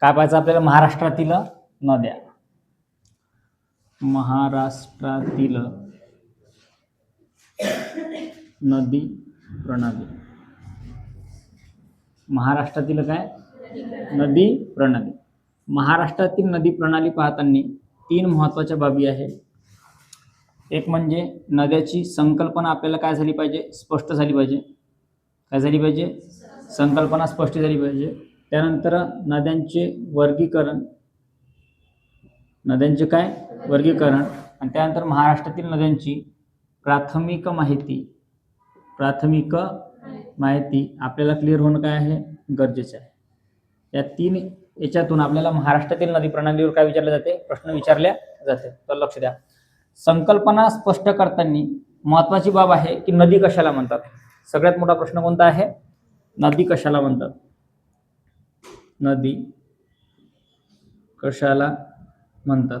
काय पाहायचं आपल्याला महाराष्ट्रातील नद्या. महाराष्ट्रातील नदी प्रणाली. महाराष्ट्रातील काय? नदी प्रणाली. महाराष्ट्रातील नदी प्रणाली पाहताना तीन महत्त्वाच्या बाबी आहेत. एक म्हणजे नद्याची संकल्पना आपल्याला काय झाली पाहिजे? स्पष्ट झाली पाहिजे. काय झाली पाहिजे? संकल्पना स्पष्ट झाली पाहिजे. त्यानंतर नद्यांचे वर्गीकरण. नद्यांचे काय? वर्गीकरण. आणि त्यानंतर महाराष्ट्रातील नद्यांची प्राथमिक माहिती. प्राथमिक माहिती. आपल्याला क्लिअर होणं काय आहे? गरजेचं आहे. या तीन याच्यातून आपल्याला महाराष्ट्रातील नदी प्रणालीवर काय विचारले जाते? प्रश्न विचारल्या जाते. तर लक्ष द्या. संकल्पना स्पष्ट करताना महत्वाची बाब आहे की नदी कशाला म्हणतात? सगळ्यात मोठा प्रश्न कोणता आहे? नदी कशाला म्हणतात? नदी कशाला म्हणतात?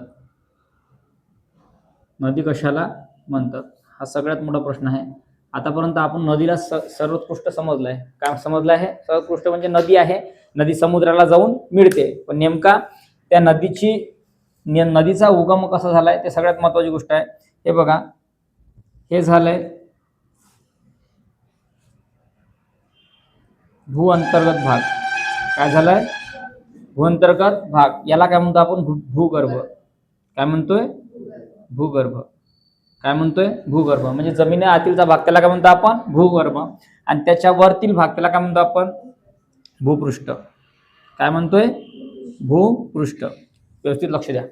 नदी कशाला म्हणतात? हा सगळ्यात मोठा प्रश्न आहे. आतापर्यंत आपण नदीला स सर्वोत्कृष्ट समजलं आहे काय समजलं आहे सर्वोत्कृष्ट म्हणजे नदी आहे. नदी समुद्राला जाऊन मिळते. पण नेमका त्या नदीची नदीचा उगम कसा झालाय? ते सगळ्यात महत्वाची गोष्ट आहे. हे बघा. हे झालंय भू अंतर्गत भाग. काय झालंय? भू अंतर्गत भाग. याला काय म्हणतो आपण? भू- भूगर्भ. काय म्हणतोय? भूगर्भ. काय म्हणतोय? भूगर्भ. म्हणजे जमिनी आतीलचा भाग त्याला काय म्हणतो आपण? भूगर्भ. आणि त्याच्या वरतील भाग त्याला काय म्हणतो आपण? भूपृष्ठ. काय म्हणतोय? भूपृष्ठ. व्यवस्थित लक्ष द्या.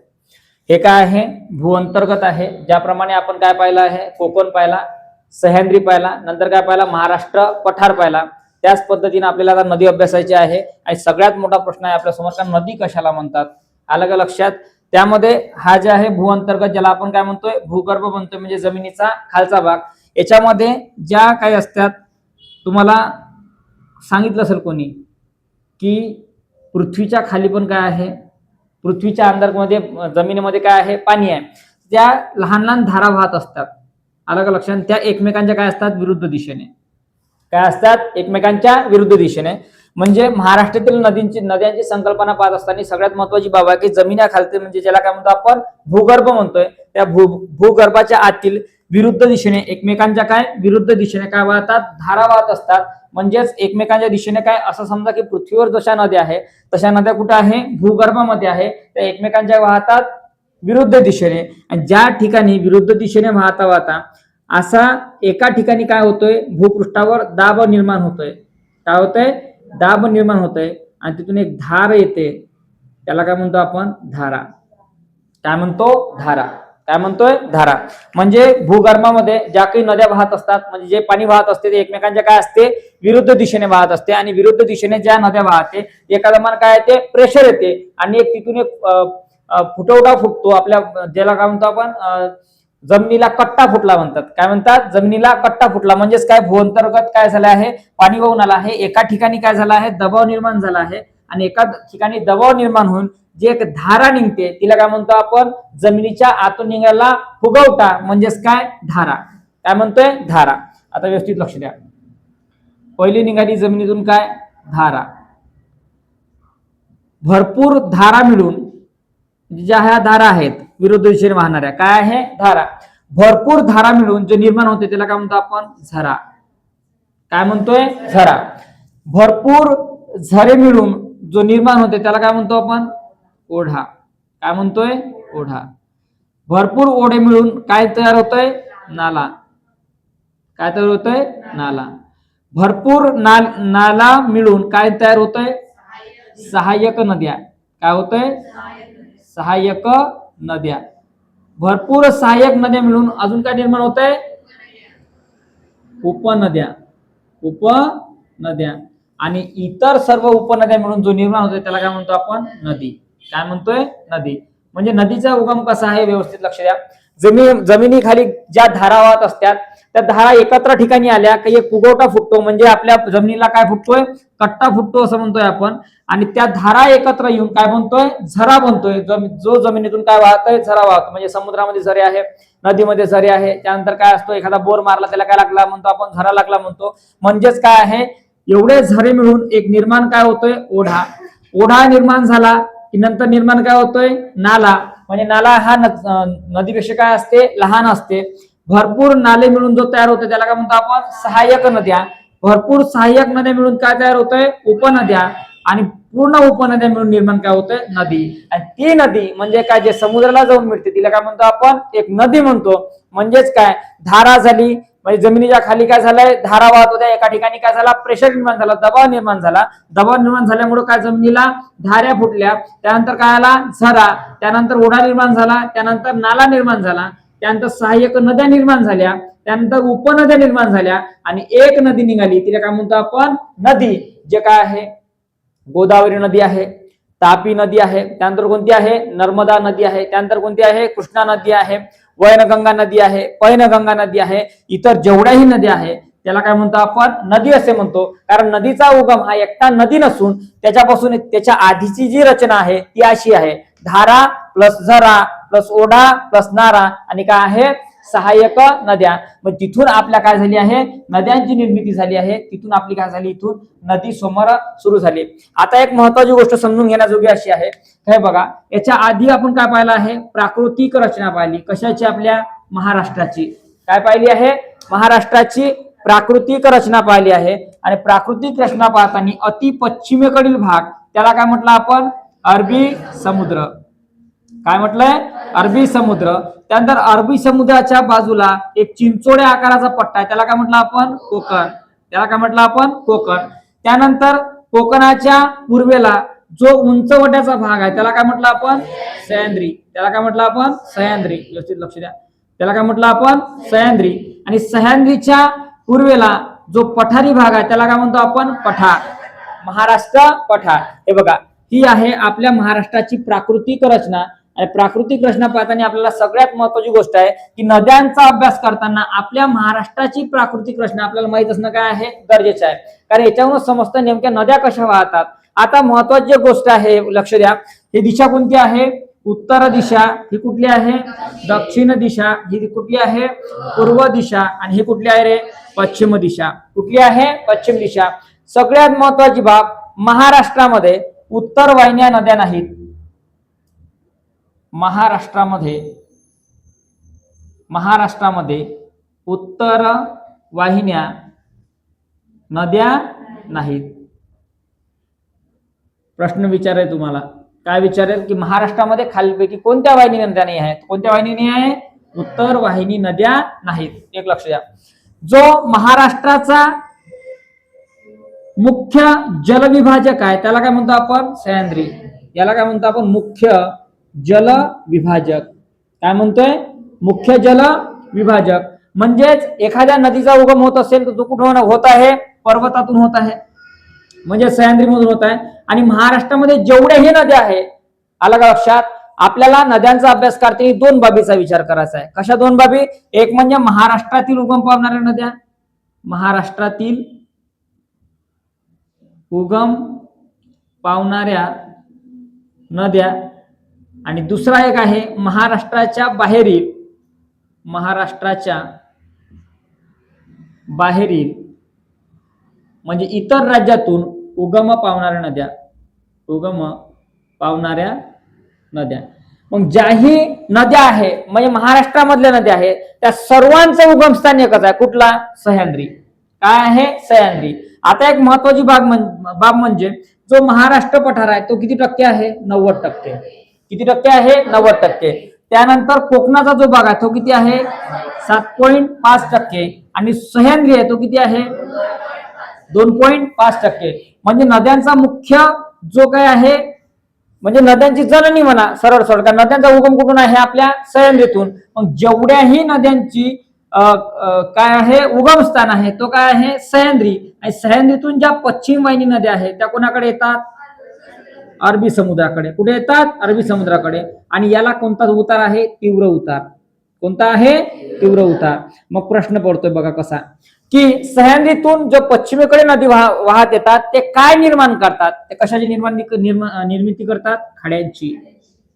हे काय आहे? भू अंतर्गत आहे. ज्याप्रमाणे आपण काय पाहिलं आहे? कोकण पाहिला सह्याद्री पाहिला नंतर काय पाहिला? महाराष्ट्र पठार पाहिला. त्याच पद्धतीने आपल्याला आता नदी अभ्यासायची आहे. आणि सगळ्यात मोठा प्रश्न आहे आपल्यासमोर का नदी कशाला म्हणतात? आलं का लक्षात? त्यामध्ये हा जे आहे भू अंतर्गत ज्याला आपण काय म्हणतोय? भूगर्भ म्हणतोय म्हणजे जमिनीचा खालचा भाग. याच्यामध्ये ज्या काही असतात तुम्हाला सांगितलं असेल कोणी की पृथ्वीच्या खाली पण काय आहे? पृथ्वीच्या अंतर्गमध्ये जमिनीमध्ये काय आहे? पाणी आहे. त्या लहान लहान धारा वाहत असतात आलं का लक्षात? त्या एकमेकांच्या काय असतात? विरुद्ध दिशेने. काय असतात? एकमेकांच्या विरुद्ध दिशेने. म्हणजे महाराष्ट्रातील नदींची नद्यांची संकल्पना पाहत असताना सगळ्यात महत्वाची बाब आहे की जमिनाखालती म्हणजे ज्याला काय म्हणतो आपण? भूगर्भ म्हणतोय. त्या भू भूगर्भाच्या आतील विरुद्ध दिशेने एकमेकांच्या काय? विरुद्ध दिशेने काय वाहतात? धारा वाहत असतात. म्हणजेच एकमेकांच्या दिशेने काय? असं समजा की पृथ्वीवर जशा नद्या आहे तशा नद्या कुठे आहे? भूगर्भामध्ये आहे. त्या एकमेकांच्या वाहतात विरुद्ध दिशेने. आणि ज्या ठिकाणी विरुद्ध दिशेने वाहता वाहता असा एका ठिकाणी काय होतोय? भूपृष्ठावर दाब निर्माण होतोय. काय होतंय? दाब निर्माण होतोय आणि तिथून एक धार येते. त्याला काय म्हणतो आपण? धारा. काय म्हणतो? धारा. काय म्हणतोय? धारा. म्हणजे भूगर्भामध्ये ज्या काही नद्या वाहत असतात म्हणजे जे पाणी वाहत असते ते एकमेकांच्या काय असते? विरुद्ध दिशेने वाहत असते आणि विरुद्ध दिशेने ज्या नद्या वाहते एका दरम्यान काय येते? प्रेशर येते. आणि एक तिथून एक फुटवडा फुटतो आपल्या ज्याला काय म्हणतो आपण? अं, जमिनीला कट्टा फुटला म्हणतात. काय म्हणतात? जमिनीला कट्टा फुटला. म्हणजेच काय? भूअंतर्गत काय झालं आहे? पाणी वाहून आलं आहे. एका ठिकाणी काय झालं आहे? दबाव निर्माण झाला आहे. आणि एका ठिकाणी दबाव निर्माण होऊन जी एक धारा निघते तिला काय म्हणतो आपण? जमिनीच्या आतून निघायला फुगवटा म्हणजेच काय? धारा. काय म्हणतोय? धारा. आता व्यवस्थित लक्ष द्या. पहिली निघाली जमिनीतून काय? धारा. भरपूर धारा मिळून म्हणजे ज्या ह्या धारा आहेत विरुद्ध दिशेने वाहणाऱ्या. काय आहे? धारा. भरपूर धारा मिळून जे निर्माण होते त्याला काय म्हणतो आपण? झरा. काय म्हणतोय? झरा. भरपूर झरे मिळून जो निर्माण होते त्याला काय म्हणतो आपण? ओढा. काय म्हणतोय? ओढा. भरपूर ओढे मिळून काय तयार होतोय? नाला. काय तयार होतोय? नाला. भरपूर नाल नाला मिळून काय तयार होतोय? सहाय्यक नद्या. काय होतंय? सहाय्यक नद्या. भरपूर सहाय्यक नद्या मिळून अजून काय निर्माण होत आहे उपनद्या. उपनद्या. आणि इतर सर्व उपनद्या मिळून जो निर्माण होतोय त्याला काय म्हणतो आपण? नदी. काय म्हणतोय? नदी. म्हणजे नदीचा उगम कसा आहे? व्यवस्थित लक्ष द्या. जमीन जमिनीखाली ज्या धारा वाहत असतात त्या धारा एकत्र ठिकाणी आल्या काही एक फुगवटा फुटतो. म्हणजे आपल्या जमिनीला काय फुटतोय? कट्टा फुटतो असं म्हणतोय आपण. आणि त्या धारा एकत्र येऊन काय म्हणतोय झरा बनतोय. जो जमिनीतून काय वाहतोय? झरा वाहतो. म्हणजे समुद्रामध्ये झरे आहे नदीमध्ये झरे आहे. त्यानंतर काय असतो? एखादा बोर मारला त्याला काय लागला म्हणतो आपण? झरा लागला म्हणतो. म्हणजेच काय आहे? एवढे झरे मिळून एक निर्माण काय होतोय? ओढा. ओढा निर्माण झाला की नंतर निर्माण काय होतोय? नाला. म्हणजे नाला हा नदीपेक्षा काय असते? लहान असते. भरपूर नाले मिळून जो तयार होतो त्याला काय म्हणतो आपण? सहाय्यक नद्या. भरपूर सहाय्यक नद्या मिळून काय तयार होतोय? उपनद्या. आणि पूर्ण उपनद्या मिळून निर्माण काय होतंय? नदी. आणि ती नदी म्हणजे काय? जे समुद्राला जाऊन मिळते तिला काय म्हणतो आपण? एक नदी म्हणतो. म्हणजेच काय? धारा झाली म्हणजे जमिनीच्या खाली काय झालंय? धारा वाहत होत्या. एका ठिकाणी काय झाला? प्रेशर निर्माण झाला दबाव निर्माण झाला. दबाव निर्माण झाल्यामुळे काय जमिनीला धाऱ्या फुटल्या. त्यानंतर काय आला? झरा. त्यानंतर ओढा निर्माण झाला. त्यानंतर नाला निर्माण झाला. त्यानंतर सहाय्यक नद्या निर्माण झाल्या. त्यानंतर उपनद्या निर्माण झाल्या आणि एक नदी निघाली. तिला काय म्हणतो आपण? नदी. जे काय आहे? गोदावरी नदी आहे. तापी नदी आहे. त्यानंतर कोणती आहे? नर्मदा नदी आहे. त्यानंतर कोणती आहे? कृष्णा नदी आहे. वैनगंगा नदी आहे पैनगंगा नदी आहे इतर जेवढ्याही नद्या आहे त्याला काय म्हणतो आपण? नदी असे म्हणतो. कारण नदीचा उगम हा एकटा नदी नसून त्याच्यापासून त्याच्या आधीची जी रचना आहे ती अशी आहे. धारा प्लस झरा प्लस ओढा प्लस नारा आणि काय आहे? सहाय्यक नद्या. मग तिथून आपल्या काय झाली आहे? नद्यांची निर्मिती झाली आहे. तिथून आपली काय झाली? इथून नदी समोर सुरू झाली. आता एक महत्वाची गोष्ट समजून घेण्याजोगी अशी आहे. हे बघा याच्या आधी आपण काय पाहिलं आहे? प्राकृतिक रचना पाहिली. कशाची? आपल्या महाराष्ट्राची. काय पाहिली आहे? महाराष्ट्राची प्राकृतिक रचना पाहिली आहे. आणि प्राकृतिक रचना पाहताना अति पश्चिमेकडील भाग त्याला काय म्हटलं आपण? अरबी समुद्र. काय म्हटलंय? अरबी समुद्र. त्यानंतर अरबी समुद्राच्या बाजूला एक चिंचोड्या आकाराचा पट्टा आहे. त्याला काय म्हटलं आपण? कोकण. त्याला काय म्हटलं आपण? कोकण. त्यानंतर कोकणाच्या पूर्वेला जो उंचवट्याचा भाग आहे त्याला काय म्हटलं आपण? सह्याद्री. त्याला काय म्हटलं आपण? सह्याद्री. व्यवस्थित लक्ष द्या. त्याला काय म्हटलं आपण? सह्याद्री. आणि सह्याद्रीच्या पूर्वेला जो पठारी भाग आहे त्याला काय म्हणतो आपण? पठार. महाराष्ट्र पठार. हे बघा ही आहे आपल्या महाराष्ट्राची प्राकृतिक रचना. आणि प्राकृतिक रचना पाहताना आपल्याला सगळ्यात महत्वाची गोष्ट आहे की नद्यांचा अभ्यास करताना आपल्या महाराष्ट्राची प्राकृतिक रचना आपल्याला माहीत असणं काय आहे? गरजेचं आहे. कारण याच्यावरून समजतं नेमक्या नद्या कशा वाहतात? आता महत्वाची गोष्ट आहे लक्ष द्या. ही दिशा कोणती आहे? उत्तर दिशा. ही कुठली आहे? दक्षिण दिशा. ही कुठली आहे? पूर्व दिशा. आणि ही कुठली आहे रे? पश्चिम दिशा. कुठली आहे? पश्चिम दिशा. सगळ्यात महत्वाची बाब महाराष्ट्रामध्ये उत्तर वाहिन्या नद्या नाहीत. महाराष्ट्रामध्ये महाराष्ट्रामध्ये उत्तर वाहिन्या नद्या नाहीत. प्रश्न विचारेल तुम्हाला. काय विचारेल की महाराष्ट्रामध्ये खालीलपैकी कोणत्या वाहिनी नद्या नाही आहेत? कोणत्या वाहिनी नाही आहे? उत्तर वाहिनी नद्या नाहीत. एक लक्ष द्या. जो महाराष्ट्राचा मुख्य जलविभाजक आहे त्याला काय म्हणतो आपण? सह्याद्री. याला काय म्हणतो आपण? मुख्य जल विभाजक. काय म्हणतोय? मुख्य जल विभाजक. म्हणजेच एखाद्या नदीचा उगम होत असेल तर तो कुठून होत आहे? पर्वतातून होत आहे. म्हणजे सह्याद्रीमधून होत आहे. आणि महाराष्ट्रामध्ये जेवढ्याही नद्या आहेत आलं का लक्षात? आपल्याला नद्यांचा अभ्यास करताना दोन बाबीचा विचार करायचा आहे. कशा दोन बाबी? एक म्हणजे महाराष्ट्रातील उगम पावणाऱ्या नद्या. महाराष्ट्रातील उगम पावणाऱ्या नद्या. आणि दुसरा एक आहे महाराष्ट्राच्या बाहेरील महाराष्ट्राच्या बाहेरील म्हणजे इतर राज्यातून उगम पावणाऱ्या नद्या उगम पावणाऱ्या नद्या. मग ज्याही नद्या आहे म्हणजे महाराष्ट्रामधल्या नद्या आहेत त्या सर्वांचं उगमस्थान एकच आहे. कुठला? सह्याद्री. काय आहे? सह्याद्री. आता एक महत्वाची बाब बाब म्हणजे जो महाराष्ट्र पठार आहे तो किती टक्के आहे? नव्वद टक्के. किती टक्के आहे? नव्वद टक्के. त्यानंतर कोकणाचा जो भाग आहे तो किती आहे? सात पॉईंट पाच टक्के. आणि सह्याद्री आहे तो किती आहे? दोन पॉईंट पाच टक्के. म्हणजे नद्यांचा मुख्य जो काय आहे म्हणजे नद्यांची जननी म्हणा सरळ सरळ कारण नद्यांचा उगम कुठून आहे? आपल्या सह्याद्रीतून. मग जेवढ्याही नद्यांची काय आहे? उगमस्थान आहे तो काय आहे? सह्याद्री. आणि सह्याद्रीतून ज्या पश्चिम वाहिनी नद्या आहेत त्या कोणाकडे येतात? अरबी समुद्राकडे. कुठे येतात? अरबी समुद्राकडे. आणि याला कोणता उतार आहे? तीव्र उतार. कोणता आहे? तीव्र उतार. मग प्रश्न पडतोय बघा कसा. की सह्याद्रीतून जो पश्चिमेकडे नदी वाह- वाहत येतात ते काय निर्माण करतात? ते कशाची निर्माण निर्मिती करतात? खाड्यांची.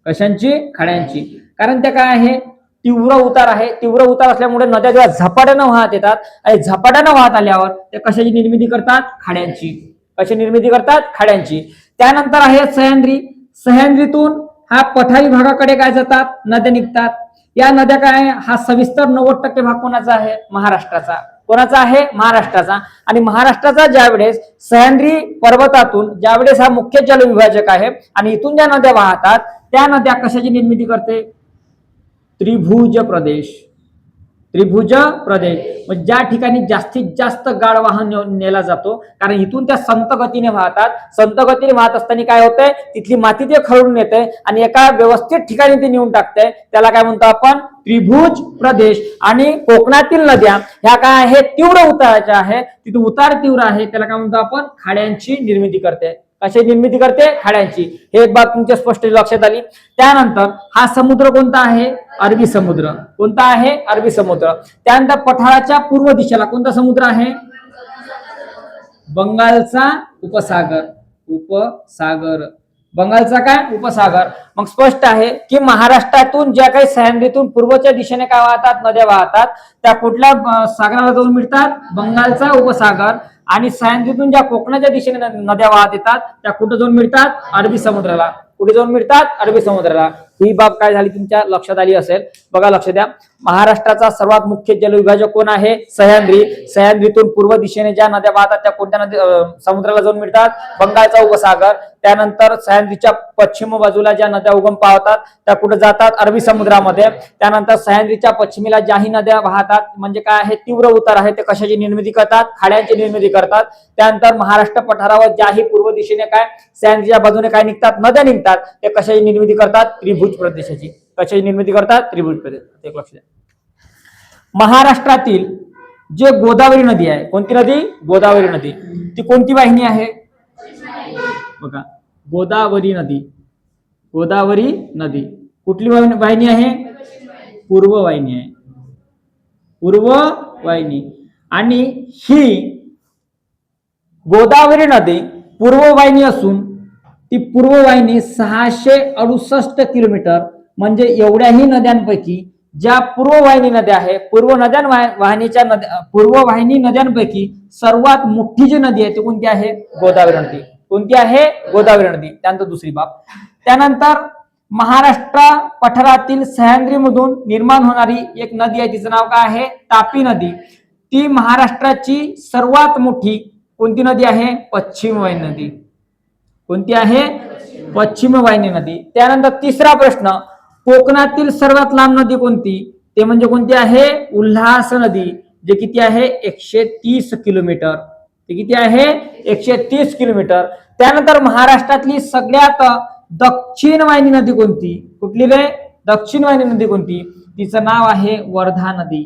कशांची? खाड्यांची. कारण ते काय आहे? तीव्र उतार आहे. तीव्र उतार असल्यामुळे नद्या जेव्हा झपाट्यानं वाहत येतात आणि झपाट्यानं वाहत आल्यावर ते कशाची निर्मिती करतात? खाड्यांची. कशी निर्मिती करतात? खाड्यांची. त्यानंतर आहे सह्याद्री. सह्याद्रीतून हा पठारी भागाकडे काय जातात? नद्या निघतात. या नद्या काय? आहे? हा सविस्तर नव्वद टक्के भाग कोणाचा आहे? महाराष्ट्राचा. कोणाचा आहे? महाराष्ट्राचा. आणि महाराष्ट्राचा ज्यावेळेस सह्याद्री पर्वतातून ज्यावेळेस हा मुख्य जलविभाजक आहे आणि इथून ज्या नद्या वाहतात त्या नद्या कशाची निर्मिती करते? त्रिभुज प्रदेश. त्रिभुज प्रदेश. मग ज्या ठिकाणी जास्तीत जास्त गाड वाहन नेला जातो कारण इथून त्या संत गतीने वाहतात. संत गतीने वाहत असताना काय होतंय? तिथली माती ते खळून येते आणि एका व्यवस्थित ठिकाणी ते नेऊन टाकते त्याला काय म्हणतो आपण? त्रिभुज प्रदेश. आणि कोकणातील नद्या ह्या काय आहेत? तीव्र उताराच्या आहे तिथे उतार तीव्र आहे. त्याला काय म्हणतो आपण? खाड्यांची निर्मिती करते कशी निर्मिती करते? खाड्यांची हे एक बाब तुमच्या स्पष्ट लक्षात आली. त्यानंतर हा समुद्र कोणता आहे? अरबी समुद्र. कोणता आहे? अरबी समुद्र. त्यानंतर पठाराच्या पूर्व दिशेला कोणता समुद्र आहे? बंगालचा उपसागर. उपसागर. बंगालचा काय? उपसागर. मग स्पष्ट आहे की महाराष्ट्रातून ज्या काही सह्याद्रीतून पूर्वच्या दिशेने काय वाहतात नद्या वाहतात त्या कुठल्या सागराला जाऊन मिळतात? बंगालचा उपसागर. आणि सह्याद्रीतून ज्या कोकणाच्या दिशेने नद्या वाहत येतात त्या कुठे जाऊन मिळतात? अरबी समुद्राला. कुठे जाऊन मिळतात? अरबी समुद्राला. ही बाब काय झाली तुमच्या लक्षात आली असेल? बघा लक्ष द्या. महाराष्ट्राचा सर्वात मुख्य जलविभाजक कोण आहे? सह्याद्री. सह्याद्रीतून पूर्व दिशेने ज्या नद्या वाहतात त्या कोणत्या नदी समुद्राला जाऊन मिळतात? बंगालचा उपसागर त्यानंतर सह्याद्रीच्या पश्चिम बाजूला ज्या नद्या उगम पावतात त्या कुठे जातात? अरबी समुद्रामध्ये. त्यानंतर सह्याद्रीच्या पश्चिमेला ज्याही नद्या वाहतात म्हणजे काय आहे? तीव्र उतार आहे. ते कशाची निर्मिती करतात? खाड्यांची निर्मिती करतात. त्यानंतर महाराष्ट्र पठारावर ज्याही पूर्व दिशेने काय सह्याद्रीच्या बाजूने काय निघतात? नद्या निघतात. ते कशाची निर्मिती करतात? त्रिभुज. प्रदेशाची. कशाची निर्मिती करतात? त्रिभुज प्रदेश एक लक्ष द्या. महाराष्ट्रातील जे गोदावरी नदी आहे कोणती नदी? गोदावरी नदी. ती कोणती वाहिनी आहे? बघा. गोदावरी नदी. गोदावरी नदी. कुठली वाहिनी आहे? पूर्व वाहिनी आहे. पूर्व वाहिनी. आणि ही गोदावरी नदी पूर्व वाहिनी असून ती पूर्व वाहिनी सहाशे अडुसष्ट किलोमीटर म्हणजे एवढ्याही नद्यांपैकी ज्या पूर्ववाहिनी नद्या आहे पूर्व नद्यां वाहिनीच्या नद्या पूर्ववाहिनी नद्यांपैकी सर्वात मोठी जी नदी आहे ती कोणती आहे? गोदावरी नदी. कोणती आहे? गोदावरी नदी. त्यानंतर दुसरी बाब. त्यानंतर महाराष्ट्र पठारातील सह्याद्रीमधून निर्माण होणारी एक नदी आहे तिचं नाव काय आहे? तापी नदी. ती महाराष्ट्राची सर्वात मोठी कोणती नदी आहे? पश्चिम वाहिनी नदी. कोणती आहे? पश्चिम वाहिनी नदी. त्यानंतर तिसरा प्रश्न कोकणातील सर्वात लांब नदी कोणती? ते म्हणजे कोणती आहे? उल्हास नदी जे किती आहे? एकशे तीस किलोमीटर. ते किती आहे? एकशे तीस किलोमीटर. त्यानंतर महाराष्ट्रातली सगळ्यात दक्षिण वाहिनी नदी कोणती? कुठली रे? दक्षिण वाहिनी नदी कोणती? तिचं नाव आहे वर्धा नदी.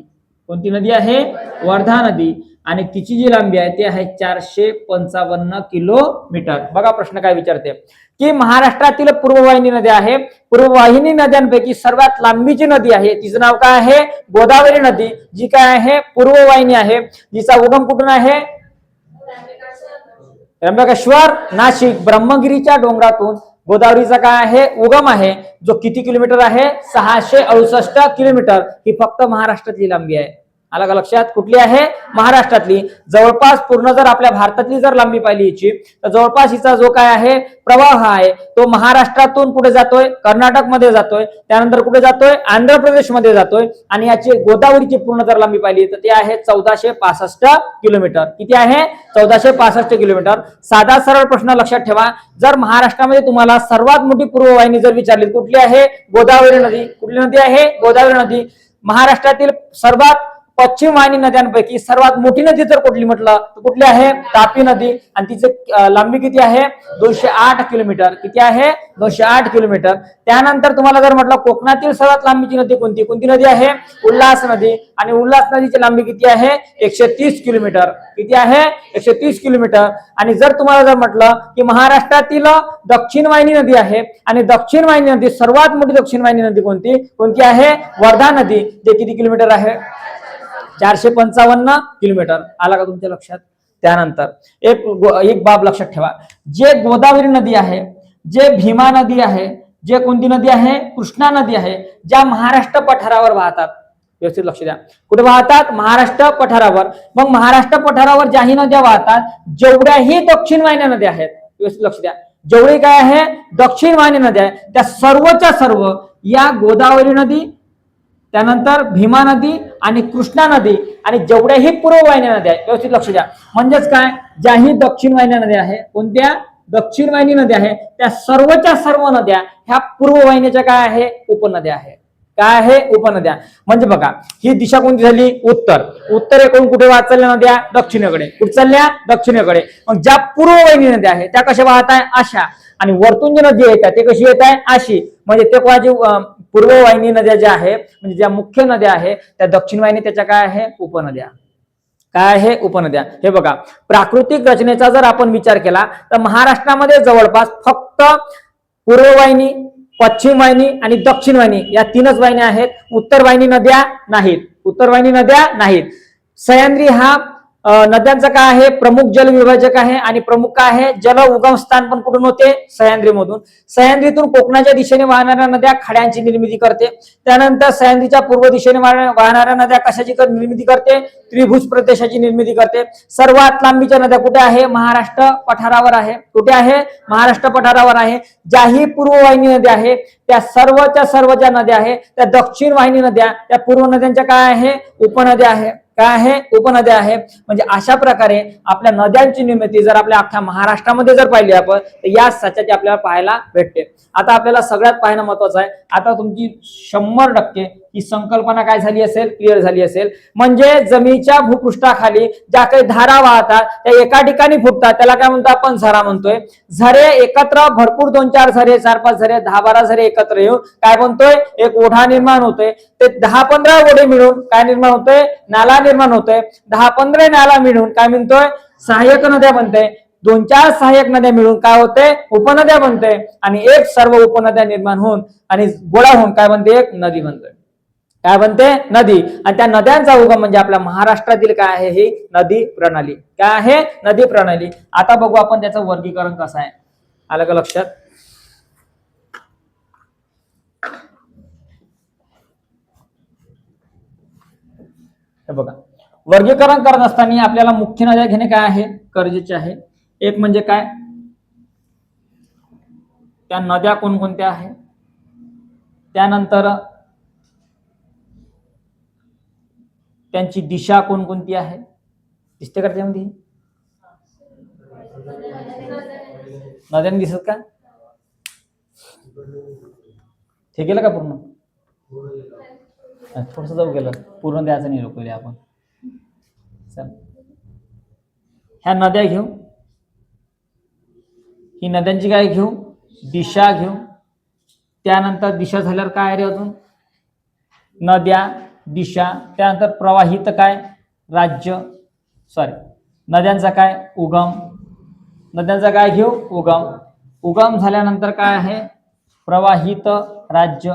कोणती नदी आहे? वर्धा नदी. आणि तिची जी लांबी आहे ती आहे चारशे पंचावन्न किलोमीटर. बघा प्रश्न काय विचारते. की महाराष्ट्रातील पूर्ववाहिनी नदी आहे. पूर्ववाहिनी नद्यांपैकी सर्वात लांबीची नदी आहे तिचं नाव काय आहे? गोदावरी नदी जी काय आहे? पूर्ववाहिनी आहे. जिचा उगम कुठून आहे? त्र्यंबकेश्वर नाशिक ब्रह्मगिरीच्या डोंगरातून. गोदावरीचा काय आहे? उगम आहे. जो किती किलोमीटर आहे? सहाशे अडुसष्ट किलोमीटर. ही फक्त महाराष्ट्रातली लांबी आहे. आला का लक्षात कुठली आहे? महाराष्ट्रातली. जवळपास पूर्ण जर आपल्या भारतातली जर लांबी पाहिली हिची तर जवळपास हिचा जो काय आहे प्रवाह आहे तो महाराष्ट्रातून कुठे जातोय कर्नाटकमध्ये जातोय त्यानंतर कुठे जातोय? आंध्र प्रदेशमध्ये जातोय. आणि याची गोदावरीची पूर्ण जर लांबी पाहिली तर ती आहे चौदाशे पासष्ट किलोमीटर. किती आहे? चौदाशे पासष्ट किलोमीटर. साधा सरळ प्रश्न लक्षात ठेवा. जर महाराष्ट्रामध्ये तुम्हाला सर्वात मोठी पूर्ववाहिनी जर विचारली कुठली आहे? गोदावरी नदी. कुठली नदी आहे? गोदावरी नदी. महाराष्ट्रातील सर्वात पश्चिम वाहिनी नद्यांपैकी सर्वात मोठी नदी जर कुठली म्हटलं तर कुठली आहे? तापी नदी. आणि तिची लांबी किती आहे? दोनशे आठ किलोमीटर. किती आहे? दोनशे आठ किलोमीटर. त्यानंतर तुम्हाला जर म्हटलं कोकणातील सर्वात लांबीची नदी कोणती? कोणती नदी आहे? उल्हास नदी. आणि उल्हास नदीची लांबी किती आहे? एकशे तीस किलोमीटर. किती आहे? एकशे तीस किलोमीटर. आणि जर तुम्हाला जर म्हटलं की महाराष्ट्रातील दक्षिण वाहिनी नदी आहे आणि दक्षिण वाहिनी नदी सर्वात मोठी दक्षिण वाहिनी नदी कोणती? कोणती आहे? वर्धा नदी. जे किती किलोमीटर आहे? चारशे पंचावन्न किलोमीटर. आला का तुमच्या लक्षात? त्यानंतर. एक एक बाब लक्षात ठेवा. जे गोदावरी नदी आहे जे भीमा नदी आहे जे कोणती नदी आहे कृष्णा नदी आहे ज्या महाराष्ट्र पठारावर वाहतात. व्यवस्थित लक्ष द्या. कुठे वाहतात? महाराष्ट्र पठारावर. मग महाराष्ट्र पठारावर ज्याही नद्या वाहतात जेवढ्याही दक्षिण वाहिन्या नद्या आहेत व्यवस्थित लक्ष द्या. जेवढी काय आहे? दक्षिण वाहिनी नद्या आहे त्या सर्वच्या सर्व या गोदावरी नदी त्यानंतर भीमा नदी आणि कृष्णा नदी आणि जेवढ्याही पूर्व वाहिन्या नद्या आहेत व्यवस्थित लक्ष द्या. म्हणजेच काय? ज्याही दक्षिण वाहिन्या नद्या आहे कोणत्या? दक्षिण वाहिनी नद्या आहे त्या सर्वच्या सर्व नद्या ह्या पूर्व वाहिनीच्या काय आहे? उपनद्या आहे काय आहे? उपनद्या. म्हणजे बघा ही दिशा कोणती झाली? उत्तर. उत्तरेकडून कुठे वाहत चालल्या नद्या? दक्षिणेकडे. कुठे चालल्या? दक्षिणेकडे. मग ज्या पूर्व वाहिनी नद्या आहेत त्या कशा वाहत आहे अशा. आणि वरतून जी नदी येतात ते कशी येत आहे अशी. म्हणजे ते कोणाची पूर्ववाहिनी पूर्व वाहिनी नद्या ज्या आहे म्हणजे ज्या मुख्य नद्या आहे त्या दक्षिण वाहिनी त्याच्या काय आहे? उपनद्या. काय आहे? उपनद्या. हे बघा प्राकृतिक रचनेचा जर आपण विचार केला तर महाराष्ट्रामध्ये जवळपास फक्त पूर्व वाहिनी पश्चिम वाहिनी आणि दक्षिण वाहिनी या तीनच वाहिन्या आहेत. उत्तर वाहिनी नद्या नाहीत. उत्तर वाहिनी नद्या नाहीत. सह्याद्री हा नद्यांचं काय आहे? प्रमुख जल विभाजक आहे आणि प्रमुख काय आहे? जल उगम स्थान पण कुठून होते? सह्याद्रीमधून. सह्याद्रीतून कोकणाच्या दिशेने वाहणाऱ्या नद्या खड्यांची निर्मिती करते. त्यानंतर सह्याद्रीच्या पूर्व दिशेने वाहणाऱ्या नद्या कशाची निर्मिती करते? त्रिभुज प्रदेशाची निर्मिती करते. सर्वात लांबीच्या नद्या कुठे आहे? महाराष्ट्र पठारावर आहे. कुठे आहे? महाराष्ट्र पठारावर आहे. ज्याही पूर्व वाहिनी नद्या आहे त्या सर्वच्या सर्व ज्या नद्या आहे त्या दक्षिण वाहिनी नद्या त्या पूर्व नद्यांच्या काय आहे? उपनद्या आहे. काय आहे? उपनद्या आहे. म्हणजे अशा प्रकारे आपल्या नद्यांची निर्मिती जर आपल्या अख्ख्या महाराष्ट्रामध्ये जर पाहिली आपण तर या साच्याची आपल्याला पाहायला भेटते. आता आपल्याला सगळ्यात पाहणं महत्वाचं आहे. आता तुमची शंभर टक्के ही संकल्पना काय झाली असेल? क्लिअर झाली असेल. म्हणजे जमिनीच्या भूपृष्ठाखाली ज्या काही धारा वाहतात त्या एका ठिकाणी फुटतात. त्याला काय म्हणतो आपण? झरा म्हणतोय. झरे एकत्र भरपूर दोन चार झरे चार पाच झरे दहा बारा झरे एकत्र येऊन काय म्हणतोय एक ओढा निर्माण होतोय. ते दहा पंधरा ओढे मिळून काय निर्माण होतोय? नाला निर्माण होतोय. दहा पंधरा नाला मिळून काय म्हणतोय? सहाय्यक नद्या बनते दोन चार सहाय्यक नद्या मिळून काय होते उपनद्या बनते आणि एक सर्व उपनद्या निर्माण होऊन आणि गोळा होऊन काय बनते एक नदी बनते काय बनते नदी. आणि त्या नद्यांचा उगम म्हणजे आपल्या महाराष्ट्रातील काय आहे? ही नदी प्रणाली. काय आहे? नदी प्रणाली. आता बघू आपण त्याचं वर्गीकरण कसं आहे. आलं का लक्षात? हे बघा. वर्गीकरण करत असताना आपल्याला मुख्य नद्या घेणे काय आहे? गरजेचे आहे. एक म्हणजे काय? त्या नद्या कोणकोणत्या आहे? त्यानंतर त्यांची दिशा कोणकोणती आहे? दिसते का त्यामध्ये नद्याने दिसत का? हे केलं का पूर्ण? थोडस जाऊ गेलं. पूर्ण द्यायचं नाही रोखले आपण. चल. ह्या नद्या घेऊ. ही नद्यांची काय घेऊ. दिशा घेऊ. त्यानंतर दिशा झाल्यावर काय रे अजून? नद्या. दिशा त्यानंतर प्रवाहित काय? राज्य सॉरी नद्यांचा काय? उगम. नद्यांचा काय घेऊ? उगम. उगम झाल्यानंतर काय आहे? प्रवाहित राज्य.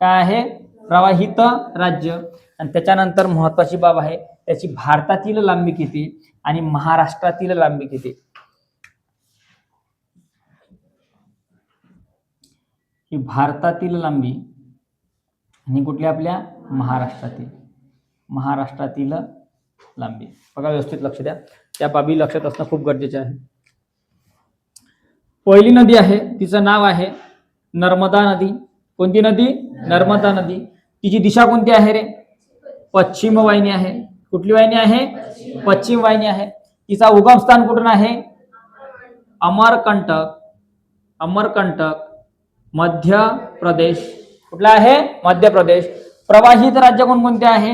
काय आहे? प्रवाहित राज्य. आणि त्याच्यानंतर महत्वाची बाब आहे त्याची भारतातील लांबी किती आणि महाराष्ट्रातील लांबी किती? ही भारतातील लांबी आणि कुठल्या आपल्या? महाराष्ट्रातील. महाराष्ट्रातील लांबी. बघा व्यवस्थित लक्ष द्या. त्या बाबी लक्षात असणं खूप गरजेचे आहे. पहिली नदी आहे तिचं नाव आहे नर्मदा नदी. कोणती नदी? नर्मदा नदी. तिची दिशा कोणती आहे रे? पश्चिम वाहिनी आहे. कुठली वाहिनी आहे? पश्चिम वाहिनी आहे. तिचा उगम स्थान कुठून आहे? अमरकंटक. अमरकंटक मध्य प्रदेश. कुठला आहे? मध्य प्रदेश. प्रवाहित राज्य कोणकोणते आहे?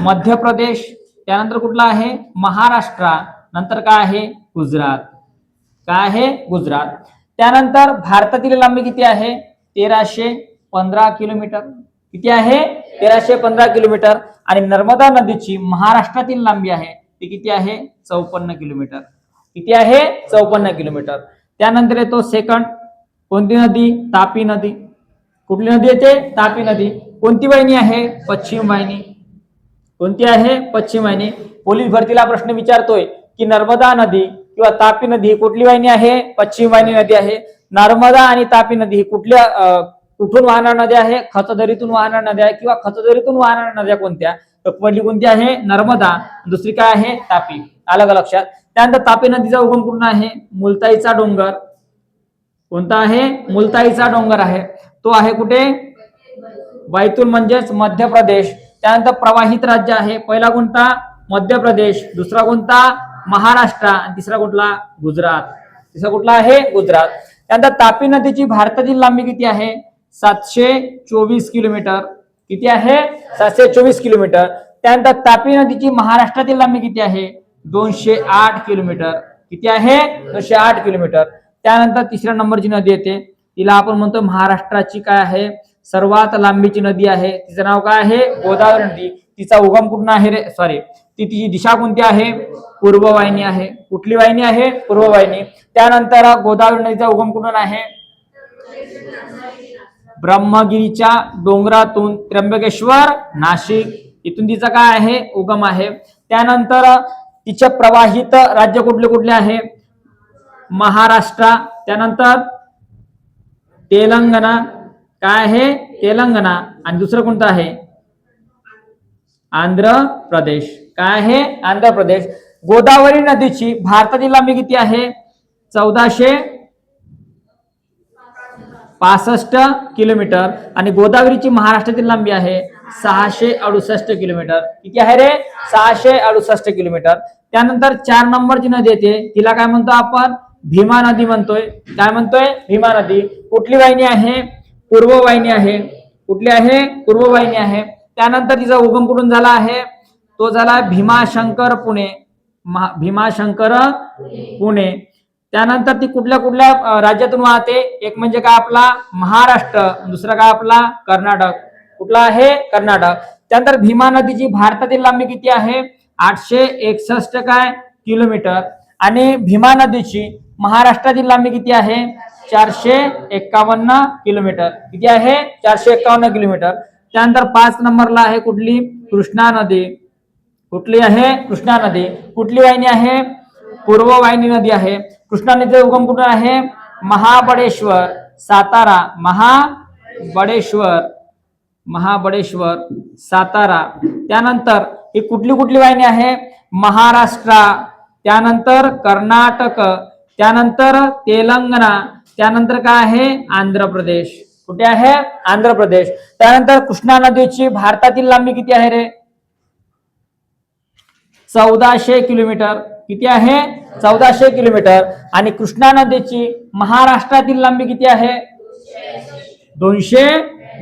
मध्य प्रदेश त्यानंतर कुठला आहे? महाराष्ट्र. नंतर काय आहे? गुजरात. काय आहे? गुजरात. त्यानंतर भारतातील लांबी किती आहे? तेराशे पंधरा किलोमीटर. किती आहे? तेराशे पंधरा किलोमीटर. आणि नर्मदा नदीची महाराष्ट्रातील लांबी आहे ती किती आहे? चौपन्न किलोमीटर. किती आहे? चौपन्न किलोमीटर. त्यानंतर येतो सेकंड. कोणती नदी? तापी नदी. कुठली नदी येते? तापी नदी. कोणती वाहिनी आहे? पश्चिम वाहिनी. कोणती आहे? पश्चिम वाहिनी. पोलीस भरतीला प्रश्न विचारतोय की नर्मदा नदी किंवा तापी नदी ही कुठली वाहिनी आहे? पश्चिम वाहिनी नदी आहे. नर्मदा आणि तापी नदी ही कुठल्या कुठून वाहणाऱ्या नद्या आहे? खतदरीतून वाहणाऱ्या नद्या आहे किंवा खतदरीतून वाहणाऱ्या नद्या कोणत्या? तर पहिली कोणती आहे? नर्मदा. दुसरी काय आहे? तापी. आलं का लक्षात? त्यानंतर तापी नदीचा उगम कुठून आहे? मुलताईचा डोंगर. कोणता आहे? मुलताईचा डोंगर आहे. तो आहे कुठे? बैतूल म्हणजेच मध्य प्रदेश. त्यानंतर प्रवाहित राज्य आहे. पहिला कोणता? मध्य प्रदेश. दुसरा कोणता? महाराष्ट्र. आणि तिसरा कुठला? गुजरात. तिसरा कुठला आहे? गुजरात. त्यानंतर तापी नदीची भारतातील लांबी किती आहे? सातशे चोवीस किलोमीटर. किती आहे? सातशे चोवीस किलोमीटर. त्यानंतर तापी नदीची महाराष्ट्रातील लांबी किती आहे? दोनशे आठ किलोमीटर. किती आहे? दोनशे आठ किलोमीटर. त्यानंतर तिसऱ्या नंबरची नदी येते. तिला आपण म्हणतो महाराष्ट्राची काय आहे? सर्वात लांबीची नदी आहे. तिचं नाव काय आहे? गोदावरी नदी. तिचा उगम कुठं आहे रे? सॉरी ती तिची दिशा कोणती आहे? पूर्व वाहिनी आहे. कुठली वाहिनी आहे? पूर्व वाहिनी त्यानंतर गोदावरी नदीचा उगम कुठून आहे? ब्रह्मगिरीच्या डोंगरातून त्र्यंबकेश्वर नाशिक. इथून तिचा काय आहे? उगम आहे. त्यानंतर तिचे प्रवाहित राज्य कुठले कुठले आहे? महाराष्ट्र. त्यानंतर तेलंगणा. काय आहे? तेलंगणा. आणि दुसरं कोणतं आहे? आंध्र प्रदेश. काय आहे? आंध्र प्रदेश. गोदावरी नदीची भारतातील लांबी किती आहे? चौदाशे पासष्ट किलोमीटर. आणि गोदावरीची महाराष्ट्रातील लांबी आहे सहाशे अडुसष्ट किलोमीटर. किती आहे रे? सहाशे अडुसष्ट किलोमीटर. त्यानंतर चार नंबरची नदी येते. तिला काय म्हणतो आपण? भीमा नदी म्हणतोय. काय म्हणतोय? भीमा नदी. कुठली वाहिनी आहे? पूर्ववाहिनी आहे. कुठली आहे? पूर्ववाहिनी आहे. त्यानंतर तिचा उगम कुठून झाला आहे? तो झाला भीमाशंकर पुणे. महा- भीमाशंकर पुणे. त्यानंतर ती कुठल्या कुठल्या राज्यातून वाहते? एक म्हणजे काय आपला? महाराष्ट्र. दुसरा काय आपला? कर्नाटक. कुठला आहे? कर्नाटक. त्यानंतर भीमा नदीची भारतातील लांबी किती आहे? आठशे एकसष्ट काय? किलोमीटर. आणि भीमा नदीची महाराष्ट्रातील लांबी किती आहे? चारशे एक्कावन्न किलोमीटर. किती आहे? चारशे एक्कावन्न किलोमीटर. त्यानंतर पाच नंबरला आहे कुठली? कृष्णा नदी. कुठली आहे? कृष्णा नदी. कुठली वाहिनी आहे? पूर्व वाहिनी नदी आहे. कृष्णा नदीचा उगम कुठून आहे? महाबळेश्वर. सातारा. महाबळेश्वर. महाबळेश्वर. सातारा. त्यानंतर ही कुठली कुठली वाहिनी आहे? महाराष्ट्र. त्यानंतर कर्नाटक. त्यानंतर तेलंगणा. त्यानंतर काय आहे? आंध्र प्रदेश. कुठे आहे? आंध्र प्रदेश. त्यानंतर कृष्णा नदीची भारतातील लांबी किती आहे रे? चौदाशे किलोमीटर. किती आहे? चौदाशे किलोमीटर. आणि कृष्णा नदीची महाराष्ट्रातील लांबी किती आहे? दोनशे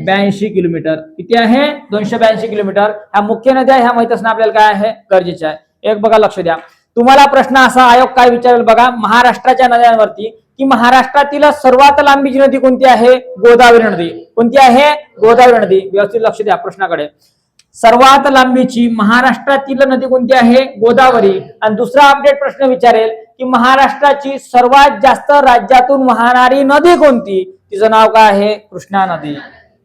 ब्याऐंशी किलोमीटर. किती आहे? दोनशे ब्याऐंशी किलोमीटर. ह्या मुख्य नद्या ह्या माहीत असणं आपल्याला काय आहे? गरजेचे आहे. एक बघा लक्ष द्या. तुम्हाला प्रश्न असा आयोग काय विचारेल बघा? महाराष्ट्राच्या नद्यांवरती की महाराष्ट्रातील सर्वात लांबीची नदी कोणती आहे? गोदावरी नदी. कोणती आहे? गोदावरी नदी. व्यवस्थित लक्ष द्या प्रश्नाकडे. सर्वात लांबीची महाराष्ट्रातील नदी कोणती आहे? गोदावरी. आणि दुसरा अपडेट प्रश्न विचारेल की महाराष्ट्राची सर्वात जास्त राज्यातून वाहणारी नदी कोणती? तिचं नाव काय आहे? कृष्णा नदी.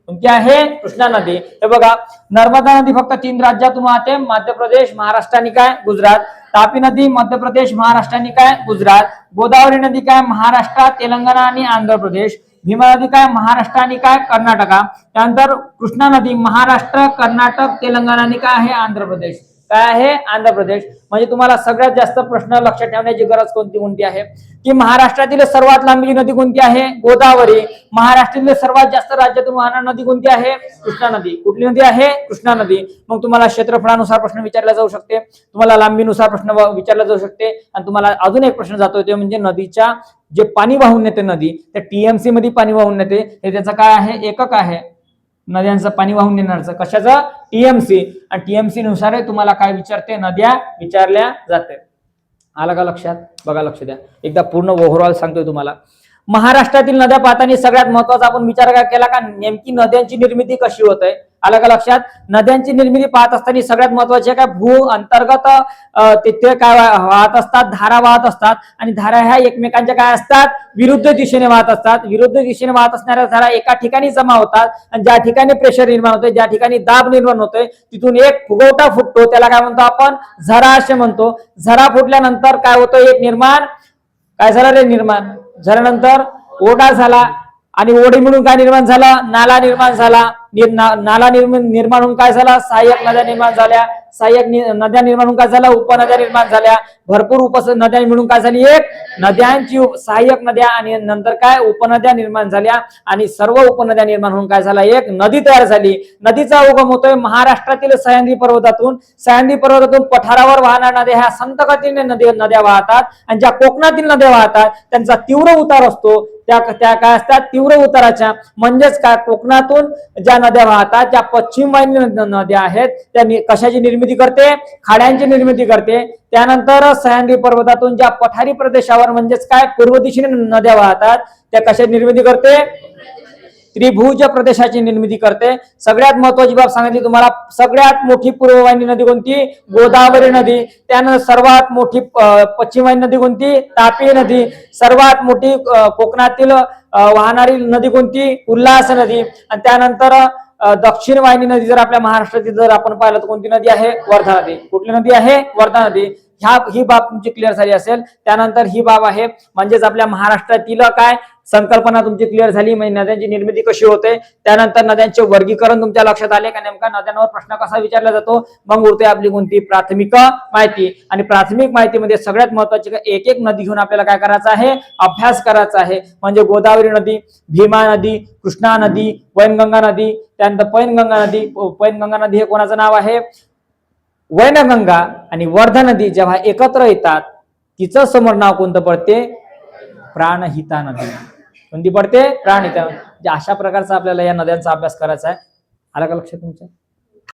कोणती आहे? कृष्णा नदी. हे बघा नर्मदा नदी फक्त तीन राज्यातून वाहते. मध्य प्रदेश महाराष्ट्र आणि काय? गुजरात. तापी नदी मध्य प्रदेश महाराष्ट्र काय? गुजरात. गोदावरी नदी काय? महाराष्ट्र तेलंगणा आणि आंध्र प्रदेश भीमा नदी काय? महाराष्ट्र आणि काय? कर्नाटका. त्यानंतर कृष्णा नदी महाराष्ट्र कर्नाटक तेलंगणा आणि काय आहे? आंध्र प्रदेश काय आहे? आंध्र प्रदेश. म्हणजे तुम्हाला सगळ्यात जास्त प्रश्न लक्षात ठेवण्याची गरज कोणती? कोणती आहे. की महाराष्ट्रातील सर्वात लांबी नदी कोणती आहे? गोदावरी. महाराष्ट्रातील सर्वात जास्त राज्यातून वाहणारी नदी कोणती आहे? कृष्णा नदी. कुठली नदी आहे? कृष्णा नदी. मग तुम्हाला क्षेत्रफळानुसार प्रश्न विचारला जाऊ शकते. तुम्हाला लांबीनुसार प्रश्न विचारला जाऊ शकते. आणि तुम्हाला अजून एक प्रश्न जातो ते म्हणजे नदीच्या जे पाणी वाहून नेते नदी त्या टीएमसी मध्ये पाणी वाहून नेते हे त्याचं काय आहे? एकक आहे. नद्यांचं पाणी वाहून नेणारचं. कशाचं? टीएमसी. आणि टीएमसी नुसार तुम्हाला काय विचारते? नद्या विचारल्या जाते आला का लक्षात? बघा लक्ष द्या. एकदा पूर्ण ओव्हरऑल सांगतोय तुम्हाला. महाराष्ट्रातील नद्या पाहताना सगळ्यात महत्त्वाचा आपण विचार काय केला का? नेमकी नद्यांची निर्मिती कशी होत आहे? आलं का लक्षात? नद्यांची निर्मिती पाहत असताना सगळ्यात महत्त्वाचे काय? भू अंतर्गत तिथे काय वाहत असतात? धारा वाहत असतात. आणि धारा ह्या एकमेकांच्या काय असतात? विरुद्ध दिशेने वाहत असतात. विरुद्ध दिशेने वाहत असणाऱ्या धारा एका ठिकाणी जमा होतात आणि ज्या ठिकाणी प्रेशर निर्माण होते ज्या ठिकाणी दाब निर्माण होतोय तिथून एक फुगवटा फुटतो. त्याला काय म्हणतो आपण? झरा असे म्हणतो. झरा फुटल्यानंतर काय होतं? एक निर्माण. काय झालं रे निर्माण? झाल्यानंतर ओढा झाला आणि ओढी म्हणून काय निर्माण झाला? नाला निर्माण झाला. ना- नाला निर्माण निर्माण होऊन काय झाला? सहाय्यक नद्या निर्माण झाल्या. सहाय्यक नद्या निर्माण होऊन काय झाल्या उपनद्या निर्माण झाल्या. भरपूर उपस नद्या मिळून काय झाली? एक नद्यांची सहाय्यक नद्या आणि नंतर काय? उपनद्या निर्माण झाल्या आणि सर्व उपनद्या निर्माण होऊन काय झाला? एक नदी तयार झाली. नदीचा उगम होतोय महाराष्ट्रातील सह्याद्री पर्वतातून. सह्याद्री पर्वतातून पठारावर वाहणाऱ्या नद्या ह्या संत गतीने नदी नद्या वाहतात आणि ज्या कोकणातील नद्या वाहतात त्यांचा तीव्र उतार असतो. त्या त्या काय असतात? तीव्र उताराच्या. म्हणजेच काय? कोकणातून ज्या नद्या वाहतात ज्या पश्चिम वाहिनी नद्या आहेत त्या कशाची निर्मिती करते? खाड्यांची निर्मिती करते. त्यानंतर सह्याद्री पर्वतातून ज्या पठारी प्रदेशावर म्हणजेच काय? पूर्व दिशेने नद्या वाहतात त्या कशा निर्मिती करते? त्रिभुज प्रदेशाची निर्मिती करते. सगळ्यात महत्वाची बाब सांगितली तुम्हाला सगळ्यात मोठी पूर्ववाहिनी नदी कोणती? गोदावरी नदी. त्यानंतर सर्वात मोठी पश्चिमवाहिनी नदी कोणती? तापी नदी. सर्वात मोठी कोकणातील वाहणारी नदी कोणती? उल्हास नदी. आणि त्यानंतर दक्षिण वाहिनी नदी जर आपल्या महाराष्ट्रातील जर आपण पाहिलं तर कोणती नदी आहे? वर्धा नदी. कुठली नदी आहे? वर्धा नदी. ह्या ही बाब तुमची क्लिअर झाली असेल. त्यानंतर ही बाब आहे म्हणजेच आपल्या महाराष्ट्रातील काय? संकल्पना तुमची क्लिअर झाली म्हणजे नद्यांची निर्मिती कशी होते? त्यानंतर नद्यांचे वर्गीकरण तुमच्या लक्षात आले का नेमका? नद्यांवर प्रश्न कसा विचारला जातो? मग उरते आपली कोणती? प्राथमिक माहिती. आणि प्राथमिक माहितीमध्ये सगळ्यात महत्वाची एक एक नदी घेऊन आपल्याला काय करायचं आहे? अभ्यास करायचा आहे. म्हणजे गोदावरी नदी भीमा नदी कृष्णा नदी वैनगंगा नदी त्यानंतर पैनगंगा नदी. पैनगंगा नदी हे कोणाचं नाव आहे? वैनगंगा आणि वर्धा नदी जेव्हा एकत्र येतात तिचं समोर नाव कोणतं पडते? प्राणहिता नदी. कोणती पडते? प्राणहिता. म्हणजे अशा प्रकारचा आपल्याला या नद्यांचा अभ्यास करायचा आहे. आला का लक्षात तुमच्या